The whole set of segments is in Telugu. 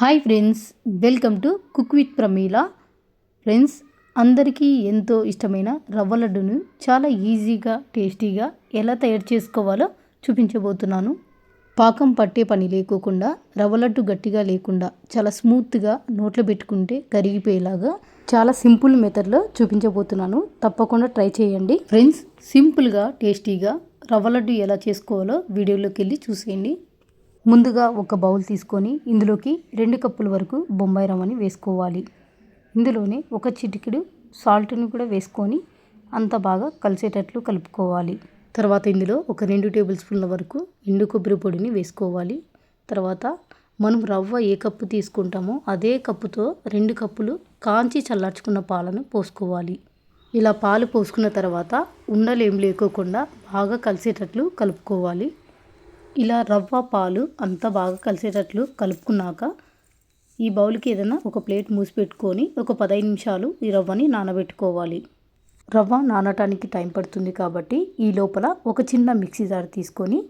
Hi friends welcome to cook with Pramila. Friends అందరికీ ఎంతో ఇష్టమైన రవ్వ లడ్డును చాలా ఈజీగా టేస్టీగా ఎలా తయారు చేసుకోవాలో చూపించబోతున్నాను. పాకం పట్టే పని లేకోకుండా రవ్వ లడ్డు గట్టిగా లేకుండా చాలా స్మూత్గా నోట్లో పెట్టుకుంటే కరిగిపోయేలాగా చాలా సింపుల్ మెథడ్లో చూపించబోతున్నాను. తప్పకుండా ట్రై చేయండి. ఫ్రెండ్స్ సింపుల్గా టేస్టీగా రవ్వ లడ్డు ఎలా చేసుకోవాలో వీడియోలోకి వెళ్ళి చూసేయండి. ముందుగా ఒక బౌల్ తీసుకొని ఇందులోకి రెండు కప్పుల వరకు బొంబాయి రవ్వని వేసుకోవాలి. ఇందులోనే ఒక చిటికెడు సాల్ట్ని కూడా వేసుకొని అంత బాగా కలిసేటట్లు కలుపుకోవాలి. తర్వాత ఇందులో ఒక రెండు టేబుల్ స్పూన్ల వరకు ఎండు కొబ్బరి పొడిని వేసుకోవాలి. తర్వాత మనం రవ్వ ఏ కప్పు తీసుకుంటామో అదే కప్పుతో రెండు కప్పులు కాంచి చల్లార్చుకున్న పాలను పోసుకోవాలి. ఇలా పాలు పోసుకున్న తర్వాత ఉండలు ఏం లేకోకుండా బాగా కలిసేటట్లు కలుపుకోవాలి. ఇలా రవ్వ పాలు అంతా బాగా కలిసేటట్లు కలుపుకున్నాక ఈ బౌల్కి ఏదైనా ఒక ప్లేట్ మూసి పెట్టుకొని ఒక పదహైదు నిమిషాలు ఈ రవ్వని నానబెట్టుకోవాలి. రవ్వ నానటానికి టైం పడుతుంది కాబట్టి ఈ లోపల ఒక చిన్న మిక్సీ జార్ తీసుకొని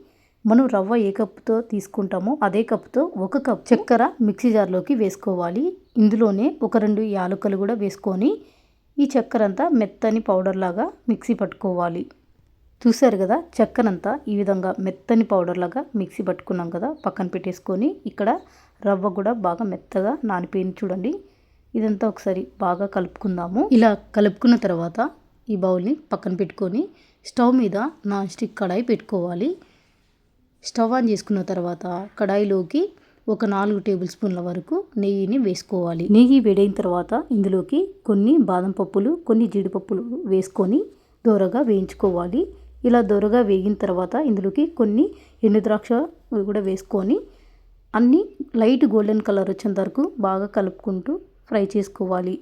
మనం రవ్వ ఏ కప్పుతో తీసుకుంటామో అదే కప్పుతో ఒక కప్ చక్కెర మిక్సీ జార్లోకి వేసుకోవాలి. ఇందులోనే ఒక రెండు యాలకులు కూడా వేసుకొని ఈ చక్కెర అంతా మెత్తని పౌడర్ లాగా మిక్సీ పట్టుకోవాలి. చూశారు కదా చక్కనంతా ఈ విధంగా మెత్తని పౌడర్ లాగా మిక్సీ పట్టుకున్నాం కదా పక్కన పెట్టేసుకొని ఇక్కడ రవ్వ కూడా బాగా మెత్తగా నానిపోయింది చూడండి. ఇదంతా ఒకసారి బాగా కలుపుకుందాము. ఇలా కలుపుకున్న తర్వాత ఈ బౌల్ని పక్కన పెట్టుకొని స్టవ్ మీద నాన్ స్టిక్ కడాయి పెట్టుకోవాలి. స్టవ్ ఆన్ చేసుకున్న తర్వాత కడాయిలోకి ఒక నాలుగు టేబుల్ స్పూన్ల వరకు నెయ్యిని వేసుకోవాలి. నెయ్యి వేడైన తర్వాత ఇందులోకి కొన్ని బాదం పప్పులు కొన్ని జీడిపప్పులు వేసుకొని దూరగా వేయించుకోవాలి. ఇలా దొరగా వేగిన తర్వాత ఇందులోకి కొన్ని ఎండు ద్రాక్ష కూడా వేసుకొని అన్నీ లైట్ గోల్డెన్ కలర్ వచ్చేంత వరకు బాగా కలుపుకుంటూ ఫ్రై చేసుకోవాలి.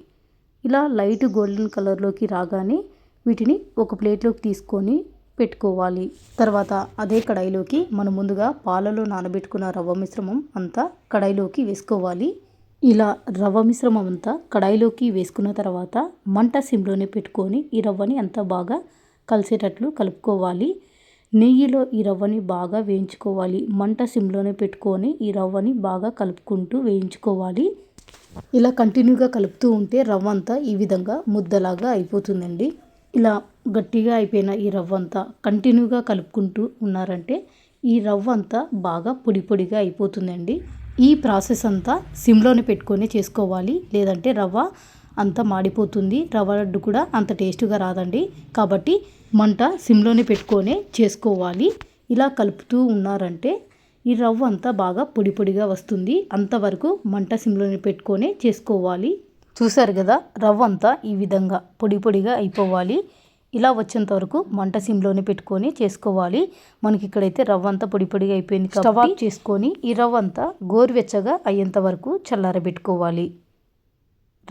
ఇలా లైట్ గోల్డెన్ కలర్లోకి రాగానే వీటిని ఒక ప్లేట్లోకి తీసుకొని పెట్టుకోవాలి. తర్వాత అదే కడాయిలోకి మనం ముందుగా పాలలో నానబెట్టుకున్న రవ్వ మిశ్రమం అంతా కడాయిలోకి వేసుకోవాలి. ఇలా రవ్వ మిశ్రమం అంతా కడాయిలోకి వేసుకున్న తర్వాత మంట సిమ్లోనే పెట్టుకొని ఈ రవ్వని అంతా బాగా కలిసేటట్లు కలుపుకోవాలి. నెయ్యిలో ఈ రవ్వని బాగా వేయించుకోవాలి. మంట సిమ్లోనే పెట్టుకొని ఈ రవ్వని బాగా కలుపుకుంటూ వేయించుకోవాలి. ఇలా కంటిన్యూగా కలుపుతూ ఉంటే రవ్వ అంతా ఈ విధంగా ముద్దలాగా అయిపోతుందండి. ఇలా గట్టిగా అయిపోయిన ఈ రవ్వ అంతా కంటిన్యూగా కలుపుకుంటూ ఉన్నారంటే ఈ రవ్వ అంతా బాగా పొడి పొడిగా అయిపోతుందండి. ఈ ప్రాసెస్ అంతా సిమ్లోనే పెట్టుకొని చేసుకోవాలి. లేదంటే రవ్వ అంత మాడిపోతుంది. రవ్వ లడ్డు కూడా అంత టేస్ట్గా రాదండి. కాబట్టి మంట సిమ్లోనే పెట్టుకొని చేసుకోవాలి. ఇలా కలుపుతూ ఉన్నారంటే ఈ రవ్వ అంతా బాగా పొడి పొడిగా వస్తుంది. అంతవరకు మంట సిమ్లోనే పెట్టుకొని చేసుకోవాలి. చూసారు కదా రవ్వ అంతా ఈ విధంగా పొడి పొడిగా అయిపోవాలి. ఇలా వచ్చేంత వరకు మంట సిమ్లోనే పెట్టుకొని చేసుకోవాలి. మనకి ఇక్కడైతే రవ్వ అంతా పొడి పొడిగా అయిపోయింది స్టవ్ ఆఫ్ చేసుకొని ఈ రవ్వ అంతా గోరువెచ్చగా అయ్యేంత వరకు చల్లారబెట్టుకోవాలి.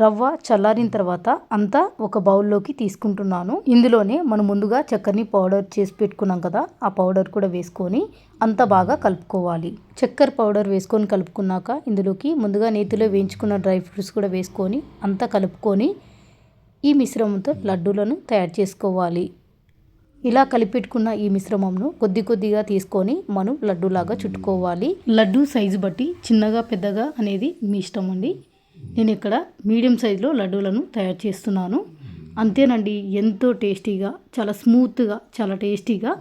రవ్వ చల్లారిన తర్వాత అంతా ఒక బౌల్లోకి తీసుకుంటున్నాను. ఇందులోనే మనం ముందుగా చక్కెరని పౌడర్ చేసి పెట్టుకున్నాం కదా ఆ పౌడర్ కూడా వేసుకొని అంత బాగా కలుపుకోవాలి. చక్కెర పౌడర్ వేసుకొని కలుపుకున్నాక ఇందులోకి ముందుగా నేతిలో వేయించుకున్న డ్రై ఫ్రూట్స్ కూడా వేసుకొని అంతా కలుపుకొని ఈ మిశ్రమంతో లడ్డూలను తయారు చేసుకోవాలి. ఇలా కలిపెట్టుకున్న ఈ మిశ్రమంను కొద్ది కొద్దిగా తీసుకొని మనం లడ్డూలాగా చుట్టుకోవాలి. లడ్డు సైజు బట్టి చిన్నగా పెద్దగా అనేది మీ ఇష్టం అండి. నేను ఇక్కడ మీడియం సైజులో లడ్డూలను తయారు చేస్తున్నాను. అంతేనండి ఎంతో టేస్టీగా చాలా స్మూత్గా చాలా టేస్టీగా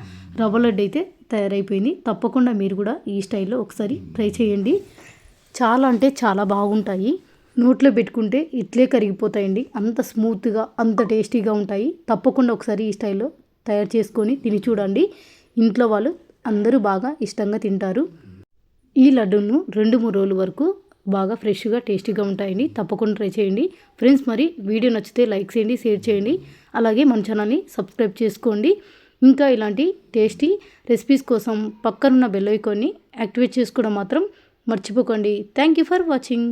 రవ్వ లడ్డు అయితే తయారైపోయింది. తప్పకుండా మీరు కూడా ఈ స్టైల్లో ఒకసారి ట్రై చేయండి. చాలా అంటే చాలా బాగుంటాయి. నోట్లో పెట్టుకుంటే ఇట్లే కరిగిపోతాయండి. అంత స్మూత్గా అంత టేస్టీగా ఉంటాయి. తప్పకుండా ఒకసారి ఈ స్టైల్లో తయారు చేసుకొని తిని చూడండి. ఇంట్లో వాళ్ళు అందరూ బాగా ఇష్టంగా తింటారు. ఈ లడ్డూను రెండు మూడు రోజుల వరకు బాగా ఫ్రెష్గా టేస్టీగా ఉంటాయండి. తప్పకుండా ట్రై చేయండి. ఫ్రెండ్స్ మరి వీడియో నచ్చితే లైక్ చేయండి షేర్ చేయండి. అలాగే మన ఛానల్ని సబ్స్క్రైబ్ చేసుకోండి. ఇంకా ఇలాంటి టేస్టీ రెసిపీస్ కోసం పక్కనున్న బెల్ ఐకాన్ని యాక్టివేట్ చేసుకోవడం మాత్రం మర్చిపోకండి. Thank you for watching.